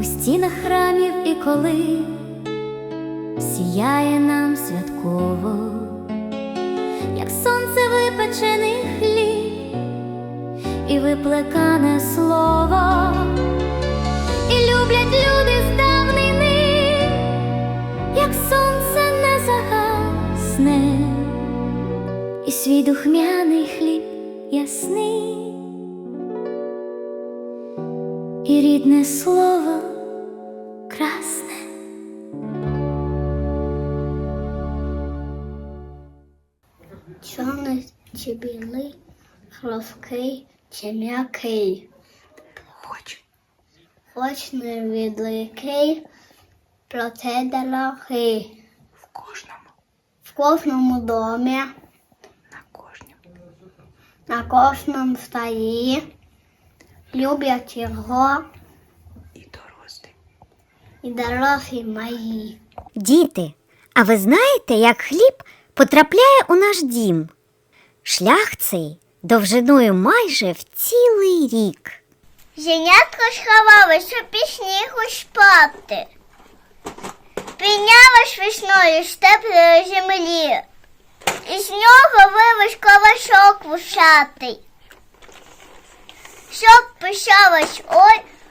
у стінах храмів і коли сіяє нам святково, як сонце випечений хліб і виплекане слово, свій духмяний хліб ясний. І рідне слово красне. Чорний чи білий, хлопкий чи м'який. Хоч. Хоч невеликий, проте дорогий. В кожному, В кожному домі. На кожному столі люблять його І дорослі. і дорослі мої. Діти, а ви знаєте, як хліб потрапляє у наш дім? Шлях цей довжиною майже в цілий рік. Зенятко сховалось, щоб пісні спати. Піднялась весною з теплої землі, і з нього колосок вушатий. Щоб пишалась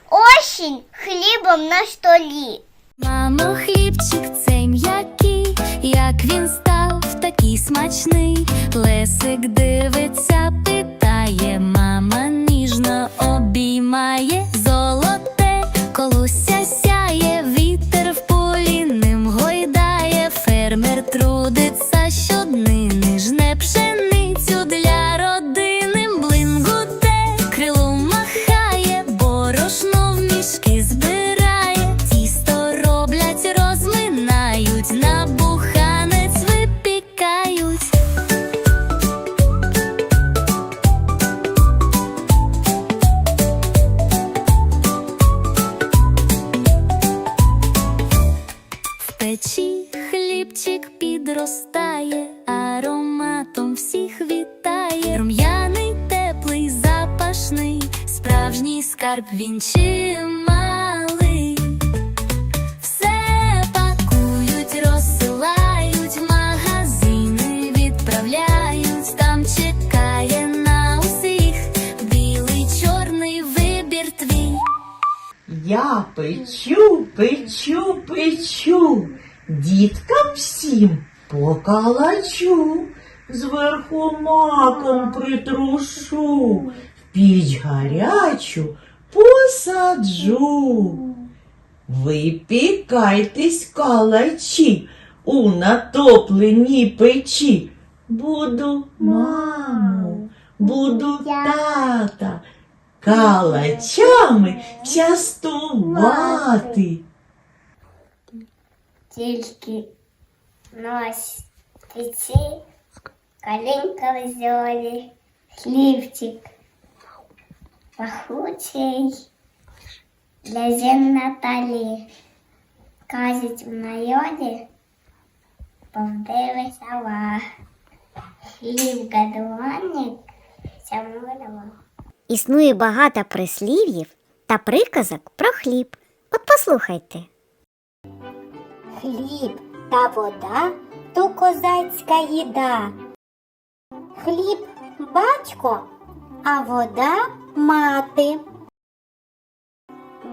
осінь хлібом на столі. Мамо, хлібчик цей м'який, як він став такий смачний. Лесик дивиться, питає, мама ніжно обіймає хлібчик підростає, ароматом всіх вітає. Рум'яний, теплий, запашний, справжній скарб він чималий. Все пакують, розсилають, магазини відправляють, там чекає на усіх білий, чорний вибір твій. Я печу, печу, печу, діткам всім покалачу, зверху маком притрушу, в піч гарячу посаджу. Випікайтесь, калачі, у натопленій печі. Буду маму, буду тата, калачами частувати. Тільки нось печі, калинка в золі, хлібчик пахучий для зим Наталі. Кажуть в найоді, повдивися ва. Хліб гадуванник, замурила. Існує багато прислів'їв та приказок про хліб. От послухайте. Хліб та вода то козацька їда. Хліб батько, а вода мати.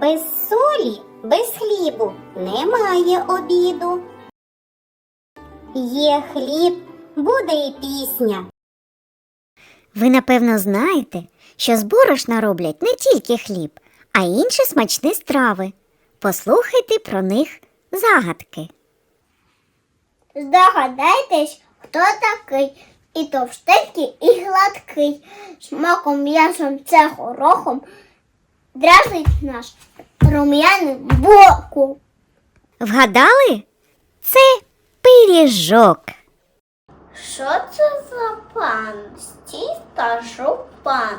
Без солі, без хлібу немає обіду. Є хліб, буде і пісня. Ви напевно знаєте, що з борошна роблять не тільки хліб, а й інші смачні страви. Послухайте про них загадки. Здогадайтесь, хто такий і товстенький, і гладкий. Смаком м'ясом це горохом дразнить наш рум'яним боку. Вгадали? Це пиріжок. Що це за пан? Стій та жупан.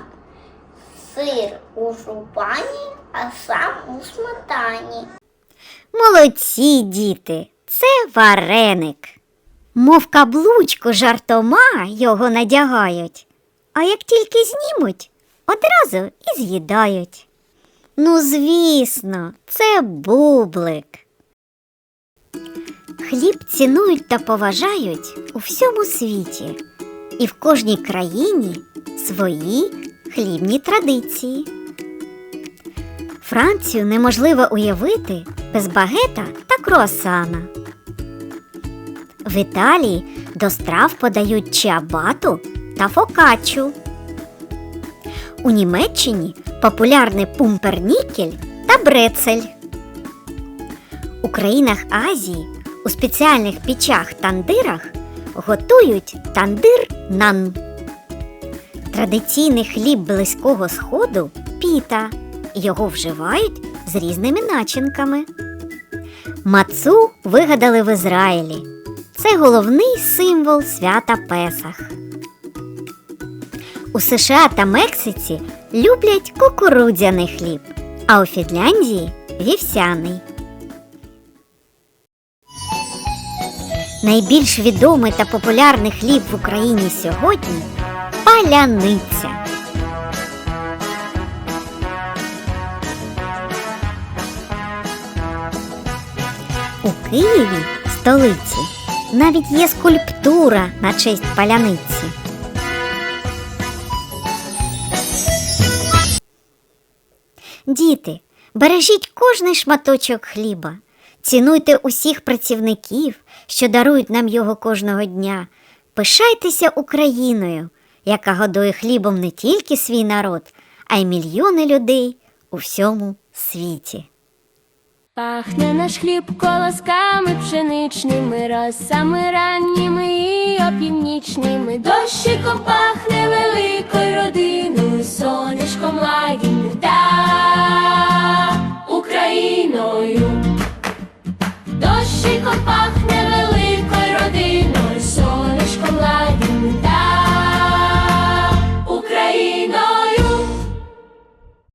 Сир у жупані, а сам у сметані. Молодці, діти, це вареник. Мов каблучку жартома його надягають, а як тільки знімуть, одразу і з'їдають. Ну, звісно, це бублик. Хліб цінують та поважають у всьому світі, і в кожній країні свої хлібні традиції. Францію неможливо уявити без багета та круасана. В Італії до страв подають чиабату та фокаччу. У Німеччині популярний пумпернікель та брецель. У країнах Азії у спеціальних пічах-тандирах готують тандир нан. Традиційний хліб близького сходу піта. Його вживають з різними начинками. Мацу вигадали в Ізраїлі. Це головний символ свята Песах. У США та Мексиці люблять кукурудзяний хліб, а у Фінляндії вівсяний. Найбільш відомий та популярний хліб в Україні сьогодні паляниця. У Києві, столиці, навіть є скульптура на честь паляниці. Діти, бережіть кожний шматочок хліба, цінуйте усіх працівників, що дарують нам його кожного дня. Пишайтеся Україною, яка годує хлібом не тільки свій народ, а й мільйони людей у всьому світі. Пахне наш хліб колосками пшеничними, росами ранніми і опівнічними. Дощиком пахне великою родиною, сонечком лагідних дай.